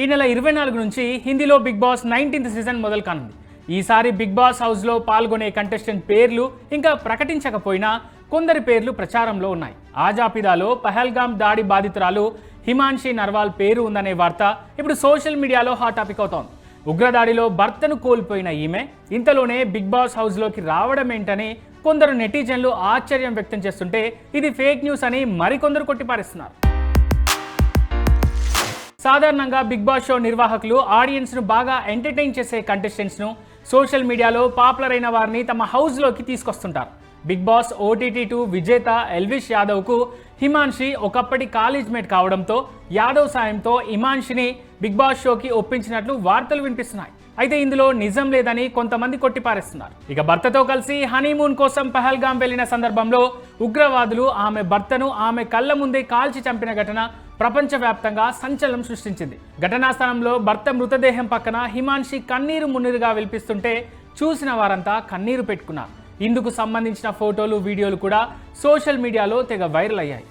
ఈ నెల ఇరవై నాలుగు నుంచి హిందీలో బిగ్ బాస్ నైన్టీన్త్ సీజన్ మొదలు కానుంది. ఈసారి బిగ్ బాస్ హౌస్లో పాల్గొనే కంటెస్టెంట్ పేర్లు ఇంకా ప్రకటించకపోయినా కొందరి పేర్లు ప్రచారంలో ఉన్నాయి. ఆజాపిదాలో పహల్గామ్ దాడి బాధితురాలు హిమాన్షి నర్వాల్ పేరు ఉందనే వార్త ఇప్పుడు సోషల్ మీడియాలో హాట్ టాపిక్ అవుతోంది. ఉగ్రదాడిలో భర్తను కోల్పోయిన ఈమె ఇంతలోనే బిగ్ బాస్ హౌస్లోకి రావడం ఏంటని కొందరు నెటిజన్లు ఆశ్చర్యం వ్యక్తం చేస్తుంటే ఇది ఫేక్ న్యూస్ అని మరికొందరు కొట్టిపారేస్తున్నారు. సాధారణంగా బిగ్ బాస్ షో నిర్వాహకులు ఆడియన్స్ను బాగా ఎంటర్టైన్ చేసే కంటెస్టెంట్స్ను సోషల్ మీడియాలో పాపులర్ అయిన వారిని తమ హౌస్లోకి తీసుకొస్తుంటారు. బిగ్ బాస్ ఓటీటీ టూ విజేత ఎల్విష్ యాదవ్కు హిమాన్షి ఒకప్పటి కాలేజ్ మేట్ కావడంతో యాదవ్ సాయంతో హిమాన్షిని బిగ్ బాస్ షోకి ఒప్పించినట్లు వార్తలు వినిపిస్తున్నాయి. అయితే ఇందులో నిజం లేదని కొంతమంది కొట్టిపారేస్తున్నారు. ఇక భర్తతో కలిసి హనీమూన్ కోసం పహల్గాం వెళ్ళిన సందర్భంలో ఉగ్రవాదులు ఆమె భర్తను ఆమె కళ్ళ ముందే కాల్చి చంపిన ఘటన ప్రపంచవ్యాప్తంగా సంచలనం సృష్టించింది. ఘటనా స్థలంలో భర్త మృతదేహం పక్కన హిమాన్షి కన్నీరు మున్నీరుగా విలిపిస్తుంటే చూసిన వారంతా కన్నీరు పెట్టుకున్నారు. ఇందుకు సంబంధించిన ఫోటోలు వీడియోలు కూడా సోషల్ మీడియాలో తెగ వైరల్ అయ్యాయి.